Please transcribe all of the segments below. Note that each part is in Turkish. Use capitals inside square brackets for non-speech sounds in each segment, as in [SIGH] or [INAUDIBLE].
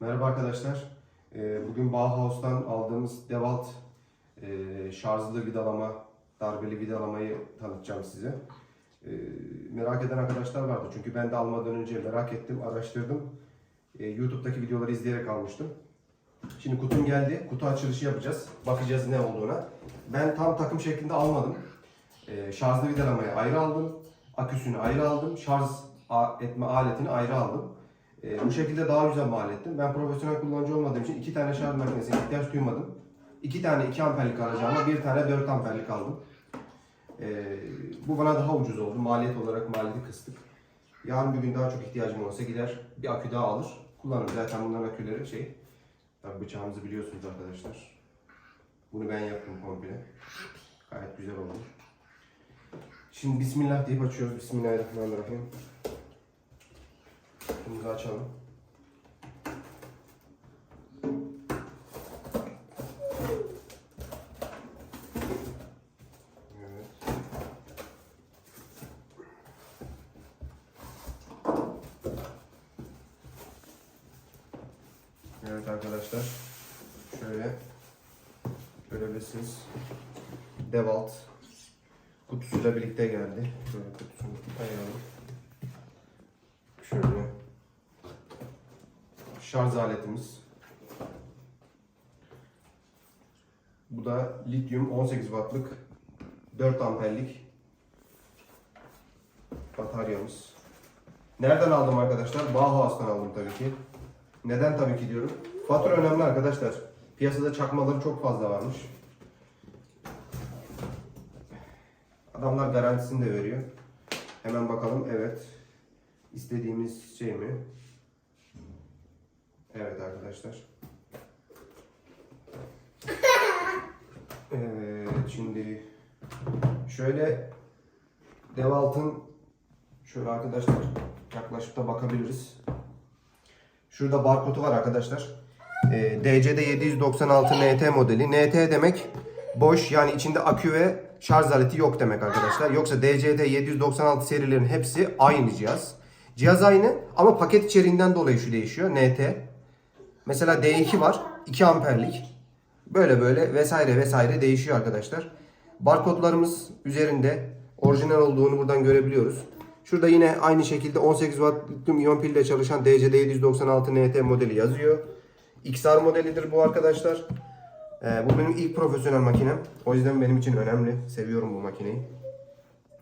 Merhaba arkadaşlar. Ee, Bugün Bauhaus'tan aldığımız DeWalt e, şarjlı vidalama, darbeli vidalamayı tanıtacağım size. Ee, Merak eden arkadaşlar vardı çünkü ben de almadan önce merak ettim, araştırdım. Ee, YouTube'daki videoları izleyerek almıştım. Şimdi kutum geldi, kutu açılışı yapacağız. Bakacağız ne olduğuna. Ben tam takım şeklinde almadım. Şarjlı vidalamayı ayrı aldım. Aküsünü ayrı aldım. Şarj etme aletini ayrı aldım. Ee, bu şekilde daha güzel mal ettim. Ben profesyonel kullanıcı olmadığım için iki tane şarj makinesine ihtiyaç duymadım. İki tane 2 amperlik alacağıma bir tane 4 amperlik aldım. Ee, bu bana daha ucuz oldu. Maliyet olarak maliyeti kıstık. Yarın bir gün daha çok ihtiyacım olsa gider bir akü daha alır. Kullanırım. Zaten bunların aküleri şey. Tabii bıçağımızı biliyorsunuz arkadaşlar. Bunu ben yaptım komple. Gayet güzel oldu. Şimdi Bismillah deyip açıyoruz. Bismillahirrahmanirrahim. Kutumuzu açalım. Evet. Arkadaşlar. Şöyle görebilirsiniz. Devalt kutusuyla birlikte geldi. Şöyle kutusunu ayıralım. Şarj aletimiz. Bu da lityum 18 wattlık 4 amperlik bataryamız. Nereden aldım arkadaşlar? Bauhaus'tan aldım tabii ki. Neden tabii ki diyorum? Fatura önemli arkadaşlar. Piyasada çakmaları çok fazla varmış. Adamlar garantisini de veriyor. Hemen bakalım. Evet. İstediğimiz şey mi? Evet arkadaşlar. [LAUGHS] Evet şimdi şöyle Devalt'ın şöyle arkadaşlar yaklaşıp da bakabiliriz. Şurada barkodu var arkadaşlar. Ee, DCD 796 NT modeli. NT demek boş yani içinde akü ve şarj aleti yok demek arkadaşlar. Yoksa DCD 796 serilerin hepsi aynı cihaz. Cihaz aynı ama paket içeriğinden dolayı şu değişiyor. NT. Mesela D2 var. 2 amperlik. Böyle böyle vesaire vesaire değişiyor arkadaşlar. Barkodlarımız üzerinde orijinal olduğunu buradan görebiliyoruz. Şurada yine aynı şekilde 18 watt lityum iyon pille çalışan DCD 796 NT modeli yazıyor. XR modelidir bu arkadaşlar. Ee, bu benim ilk profesyonel makinem. O yüzden benim için önemli. Seviyorum bu makineyi.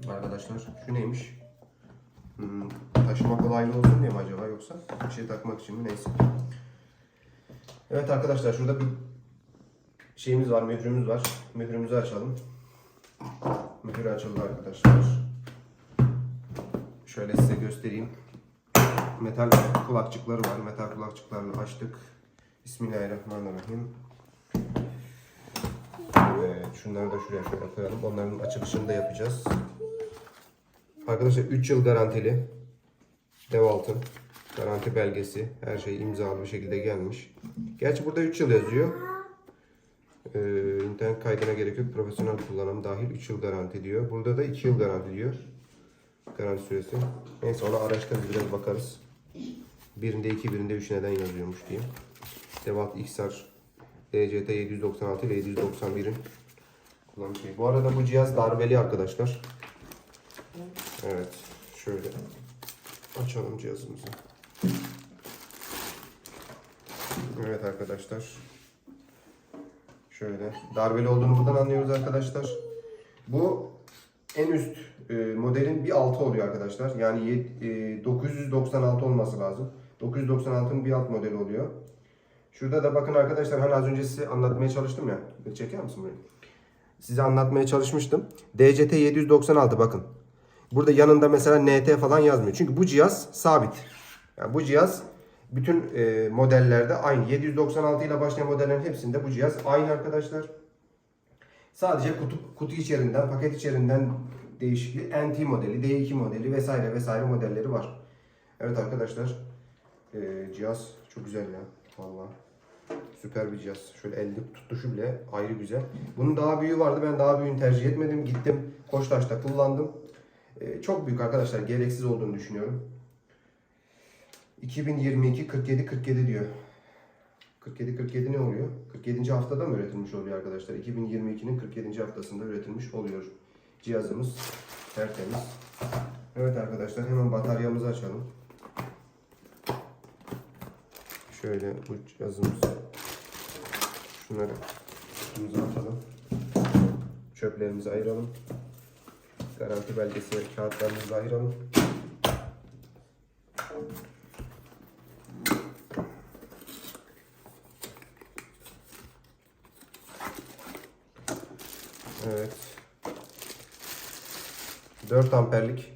Arkadaşlar şu neymiş? Hmm, taşıma kolaylığı olsun diye mi acaba yoksa bir şey takmak için mi neyse. Evet arkadaşlar şurada bir şeyimiz var, mührümüz var. Mührümüzü açalım. Mührü açıldı arkadaşlar. Şöyle size göstereyim. Metal kulakçıkları var. Metal kulakçıklarını açtık. Bismillahirrahmanirrahim. Evet, şunları da şuraya şöyle koyalım. Onların açılışını da yapacağız. Arkadaşlar 3 yıl garantili. Devalt'ın garanti belgesi. Her şey imzalı bir şekilde gelmiş. Gerçi burada 3 yıl yazıyor. Ee, internet kaydına gerek yok. Profesyonel kullanım dahil 3 yıl garanti diyor. Burada da 2 yıl garanti diyor. Garanti süresi. Neyse onu araştırırız biraz bakarız. Birinde 2, birinde 3 neden yazıyormuş diye. Dewalt XR DCT 796 ile 791'in kullanım. Bu arada bu cihaz darbeli arkadaşlar. Evet. Şöyle açalım cihazımızı. Evet arkadaşlar. Şöyle darbeli olduğunu buradan anlıyoruz arkadaşlar. Bu en üst e, modelin bir altı oluyor arkadaşlar. Yani e, 996 olması lazım. 996'nın bir alt modeli oluyor. Şurada da bakın arkadaşlar hani az önce size anlatmaya çalıştım ya. Bir Çeker misin burayı? Size anlatmaya çalışmıştım. DCT 796 bakın. Burada yanında mesela NT falan yazmıyor. Çünkü bu cihaz sabit. Yani bu cihaz bütün e, modellerde aynı. 796 ile başlayan modellerin hepsinde bu cihaz aynı arkadaşlar. Sadece kutu, kutu içerisinden, paket içerisinden değişikliği NT modeli, D2 modeli vesaire vesaire modelleri var. Evet arkadaşlar. e, cihaz çok güzel ya. Vallahi. Süper bir cihaz. Şöyle elde tutuşu bile ayrı güzel. Bunun daha büyüğü vardı. Ben daha büyüğünü tercih etmedim. Gittim Koçtaş'ta kullandım. E, çok büyük arkadaşlar. Gereksiz olduğunu düşünüyorum. 2022 47 47 diyor. 47-47 ne oluyor? 47. haftada mı üretilmiş oluyor arkadaşlar? 2022'nin 47. haftasında üretilmiş oluyor cihazımız. Tertemiz. Evet arkadaşlar hemen bataryamızı açalım. Şöyle bu cihazımız. Şunları kutumuza atalım. Çöplerimizi ayıralım. Garanti belgesi kağıtlarımızı ayıralım. Evet. 4 amperlik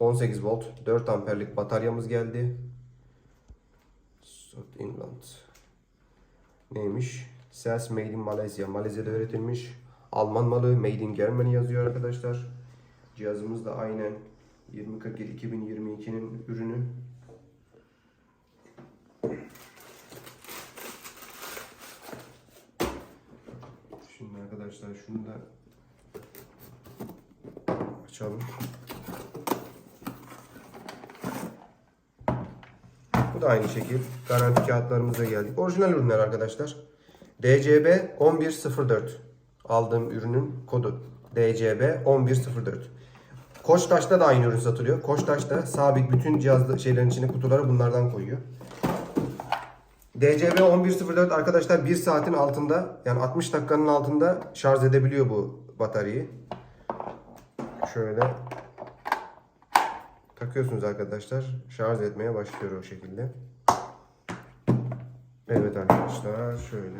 18 volt 4 amperlik bataryamız geldi. South England. Neymiş? Cells Made in Malaysia. Malezya'da üretilmiş. Alman malı Made in Germany yazıyor arkadaşlar. Cihazımız da aynen 2047 2022'nin ürünü. Şimdi arkadaşlar şunu da açalım. Bu da aynı şekil. Garanti kağıtlarımıza geldik. Orijinal ürünler arkadaşlar. DCB 1104. Aldığım ürünün kodu. DCB 1104. Koçtaş'ta da aynı ürün satılıyor. Koçtaş'ta sabit bütün cihazlı şeylerin içine kutuları bunlardan koyuyor. DCB 1104 arkadaşlar 1 saatin altında yani 60 dakikanın altında şarj edebiliyor bu bataryayı. Şöyle takıyorsunuz arkadaşlar. Şarj etmeye başlıyor o şekilde. Evet arkadaşlar şöyle.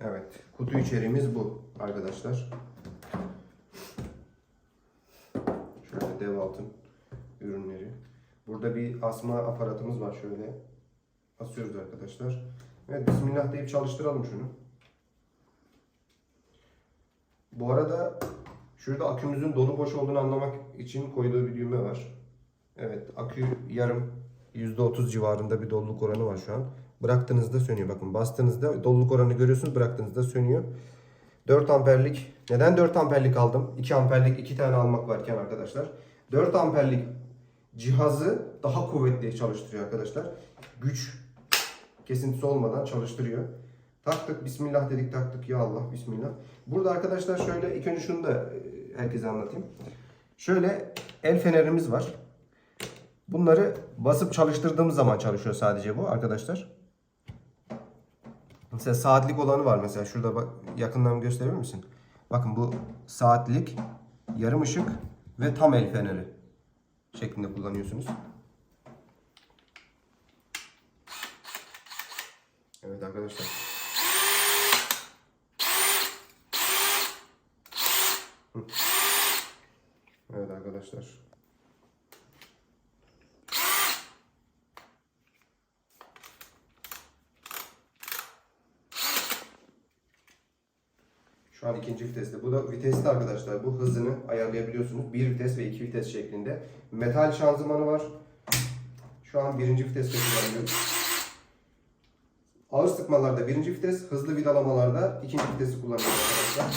Evet kutu içeriğimiz bu arkadaşlar. Şöyle dev altın ürünleri. Burada bir asma aparatımız var şöyle. Asıyoruz arkadaşlar. Evet bismillah deyip çalıştıralım şunu. Bu arada şurada akümüzün dolu boş olduğunu anlamak için koyduğu bir düğme var. Evet akü yarım %30 civarında bir doluluk oranı var şu an. Bıraktığınızda sönüyor. Bakın bastığınızda doluluk oranı görüyorsunuz. Bıraktığınızda sönüyor. 4 amperlik. Neden 4 amperlik aldım? 2 amperlik 2 tane almak varken arkadaşlar. 4 amperlik cihazı daha kuvvetli çalıştırıyor arkadaşlar. Güç kesintisi olmadan çalıştırıyor. Taktık bismillah dedik taktık ya Allah bismillah. Burada arkadaşlar şöyle ilk önce şunu da e, herkese anlatayım. Şöyle el fenerimiz var. Bunları basıp çalıştırdığımız zaman çalışıyor sadece bu arkadaşlar. Mesela saatlik olanı var mesela şurada bak yakından gösterir misin? Bakın bu saatlik, yarım ışık ve tam el feneri şeklinde kullanıyorsunuz. Evet arkadaşlar. Evet arkadaşlar. Şu an ikinci viteste. Bu da vitesli arkadaşlar. Bu hızını ayarlayabiliyorsunuz. Bir vites ve iki vites şeklinde. Metal şanzımanı var. Şu an birinci viteste kullanıyoruz. Ağır sıkmalarda birinci vites, hızlı vidalamalarda ikinci vitesi kullanıyoruz arkadaşlar.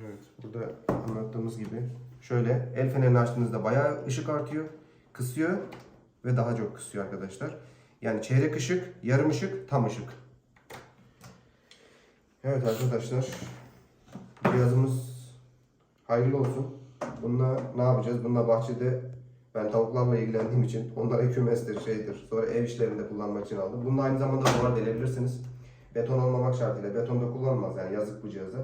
Evet, burada anlattığımız gibi şöyle el fenerini açtığınızda bayağı ışık artıyor, kısıyor ve daha çok kısıyor arkadaşlar. Yani çeyrek ışık, yarım ışık, tam ışık. Evet arkadaşlar, cihazımız hayırlı olsun. Bununla ne yapacağız? Bununla bahçede ben tavuklarla ilgilendiğim için onlara kümestir, şeydir. Sonra ev işlerinde kullanmak için aldım. Bununla aynı zamanda duvar delebilirsiniz. Beton olmamak şartıyla. Betonda kullanılmaz yani yazık bu cihaza.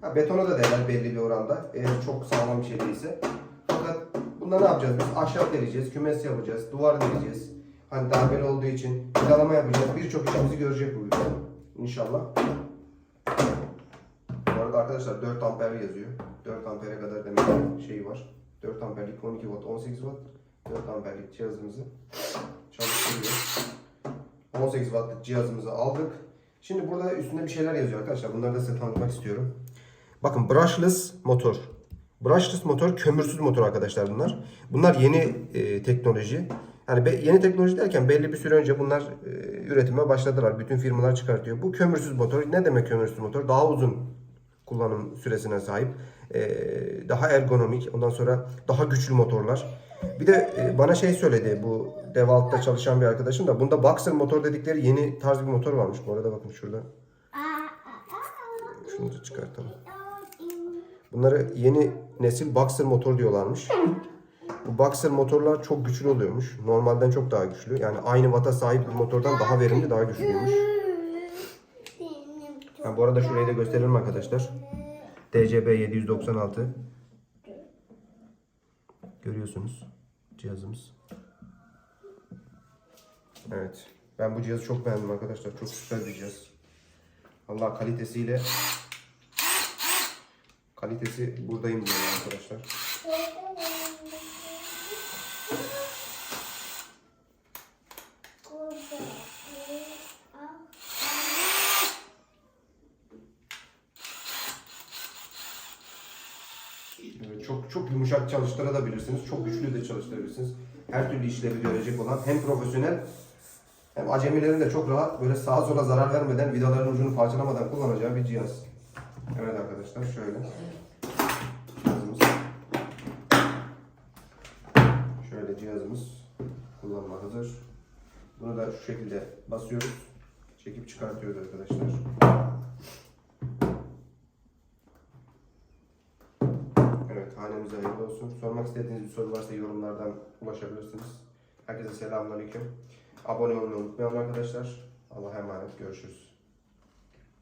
Ha, betona da değer belli bir oranda. Eğer çok sağlam bir şey değilse. Fakat bunda ne yapacağız? Biz ahşap deleceğiz, kümes yapacağız, duvar deleceğiz. Hani darbeli olduğu için vidalama yapacağız. Birçok işimizi görecek bu video. İnşallah. Bu arada arkadaşlar 4 amper yazıyor. 4 ampere kadar demek şeyi var. 4 amperlik 12 watt 18 watt 4 amperlik cihazımızı çalıştırıyor. 18 wattlık cihazımızı aldık. Şimdi burada üstünde bir şeyler yazıyor arkadaşlar. Bunları da size tanıtmak istiyorum. Bakın brushless motor. Brushless motor kömürsüz motor arkadaşlar bunlar. Bunlar yeni e, teknoloji. Yani be- yeni teknoloji derken belli bir süre önce bunlar e, üretime başladılar. Bütün firmalar çıkartıyor. Bu kömürsüz motor. Ne demek kömürsüz motor? Daha uzun kullanım süresine sahip. E, daha ergonomik. Ondan sonra daha güçlü motorlar. Bir de e, bana şey söyledi bu Devalt'ta çalışan bir arkadaşım da bunda Boxer motor dedikleri yeni tarz bir motor varmış. Bu arada bakın şurada. Şunu da çıkartalım. Bunları yeni nesil Boxer motor diyorlarmış. Bu Boxer motorlar çok güçlü oluyormuş. Normalden çok daha güçlü. Yani aynı watt'a sahip bir motordan daha verimli, daha güçlüymüş. Ha, bu arada şurayı da gösterelim arkadaşlar. DCB 796. Görüyorsunuz cihazımız. Evet. Ben bu cihazı çok beğendim arkadaşlar. Çok süper bir cihaz. Allah kalitesiyle kalitesi buradayım diyor arkadaşlar. Evet, çok çok yumuşak çalıştırabilirsiniz. Çok güçlü de çalıştırabilirsiniz. Her türlü işlevi görecek olan hem profesyonel hem acemilerin de çok rahat böyle sağa sola zarar vermeden vidaların ucunu parçalamadan kullanacağı bir cihaz. Evet arkadaşlar şöyle. Cihazımız. Şöyle cihazımız kullanıma hazır. Bunu da şu şekilde basıyoruz. Çekip çıkartıyoruz arkadaşlar. Evet, hanemize hayırlı olsun. Sormak istediğiniz bir soru varsa yorumlardan ulaşabilirsiniz. Herkese selamünaleyküm. Abone olmayı unutmayalım arkadaşlar. Allah'a emanet. Görüşürüz.